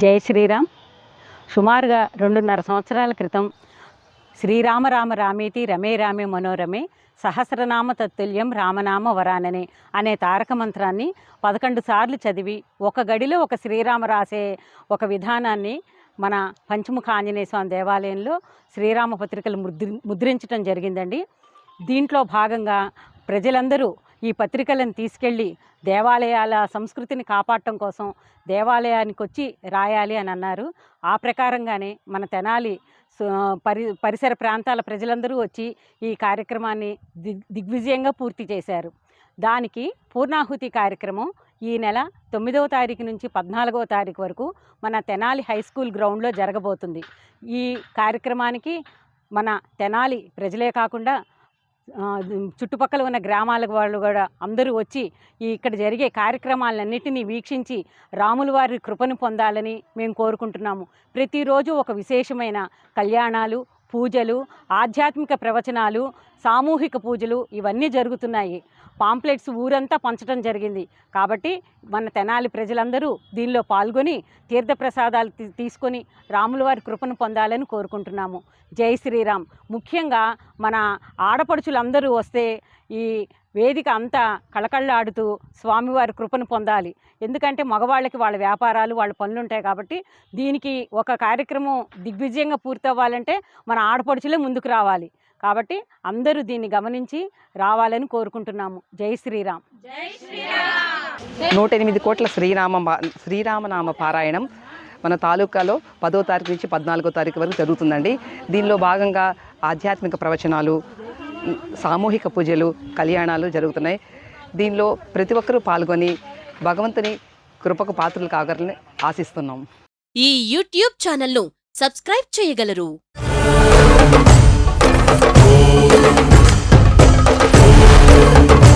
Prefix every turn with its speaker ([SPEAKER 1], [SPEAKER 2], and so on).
[SPEAKER 1] జై శ్రీరామ్. సుమారుగా రెండున్నర సంవత్సరాల క్రితం శ్రీరామ రామ రామేతి రమే రామే మనోరమే సహస్రనామ తత్తుల్యం రామనామ వరాననే అనే తారక మంత్రాన్ని పదకొండు సార్లు చదివి ఒక గడిలో ఒక శ్రీరామ రాసే ఒక విధానాన్ని మన పంచముఖ ఆంజనేయ స్వామి దేవాలయంలో శ్రీరామ పత్రికలు ముద్రి ముద్రించడం జరిగిందండి. దీంట్లో భాగంగా ప్రజలందరూ ఈ పత్రికలను తీసుకెళ్ళి దేవాలయాల సంస్కృతిని కాపాడటం కోసం దేవాలయానికి వచ్చి రాయాలి అని అన్నారు. ఆ ప్రకారంగానే మన తెనాలి పరి పరిసర ప్రాంతాల ప్రజలందరూ వచ్చి ఈ కార్యక్రమాన్ని దిగ్ దిగ్విజయంగా పూర్తి చేశారు. దానికి పూర్ణాహుతి కార్యక్రమం ఈ నెల తొమ్మిదవ తారీఖు నుంచి పద్నాలుగవ తారీఖు వరకు మన తెనాలి హై స్కూల్ గ్రౌండ్లో జరగబోతుంది. ఈ కార్యక్రమానికి మన తెనాలి ప్రజలే కాకుండా చుట్టుపక్కల ఉన్న గ్రామాల వాళ్ళు కూడా అందరూ వచ్చి ఈ ఇక్కడ జరిగే కార్యక్రమాలన్నింటినీ వీక్షించి రాముల వారి కృపను పొందాలని మేము కోరుకుంటున్నాము. ప్రతిరోజు ఒక విశేషమైన కళ్యాణాలు పూజలు ఆధ్యాత్మిక ప్రవచనాలు సామూహిక పూజలు ఇవన్నీ జరుగుతున్నాయి. పాంప్లెట్స్ ఊరంతా పంచడం జరిగింది. కాబట్టి మన తెనాలి ప్రజలందరూ దీనిలో పాల్గొని తీర్థప్రసాదాలు తీసుకొని రాముల వారి కృపను పొందాలని కోరుకుంటున్నాము. జై శ్రీరామ్. ముఖ్యంగా మన ఆడపడుచులందరూ వస్తే ఈ వేదిక అంతా కళకళ్ళాడుతూ స్వామివారి కృపను పొందాలి. ఎందుకంటే మగవాళ్ళకి వాళ్ళ వ్యాపారాలు వాళ్ళ పనులు ఉంటాయి కాబట్టి దీనికి ఒక కార్యక్రమం దిగ్విజయంగా పూర్తవ్వాలంటే మన ఆడపడుచులే ముందుకు రావాలి. కాబట్టి అందరూ దీన్ని గమనించి రావాలని కోరుకుంటున్నాము. జై శ్రీరామ్.
[SPEAKER 2] నూట ఎనిమిది కోట్ల శ్రీరామ శ్రీరామనామ పారాయణం మన తాలూకాలో పదో తారీఖు నుంచి పద్నాలుగో తారీఖు వరకు జరుగుతుందండి. దీనిలో భాగంగా ఆధ్యాత్మిక ప్రవచనాలు సామూహిక పూజలు కళ్యాణాలు జరుగుతున్నాయి. దీనిలో ప్రతి ఒక్కరూ పాల్గొని భగవంతుని కృపకు పాత్రలు కాగలని ఆశిస్తున్నాం.
[SPEAKER 3] ఈ యూట్యూబ్ ఛానల్ను సబ్స్క్రైబ్ చేయగలరు. Thank you.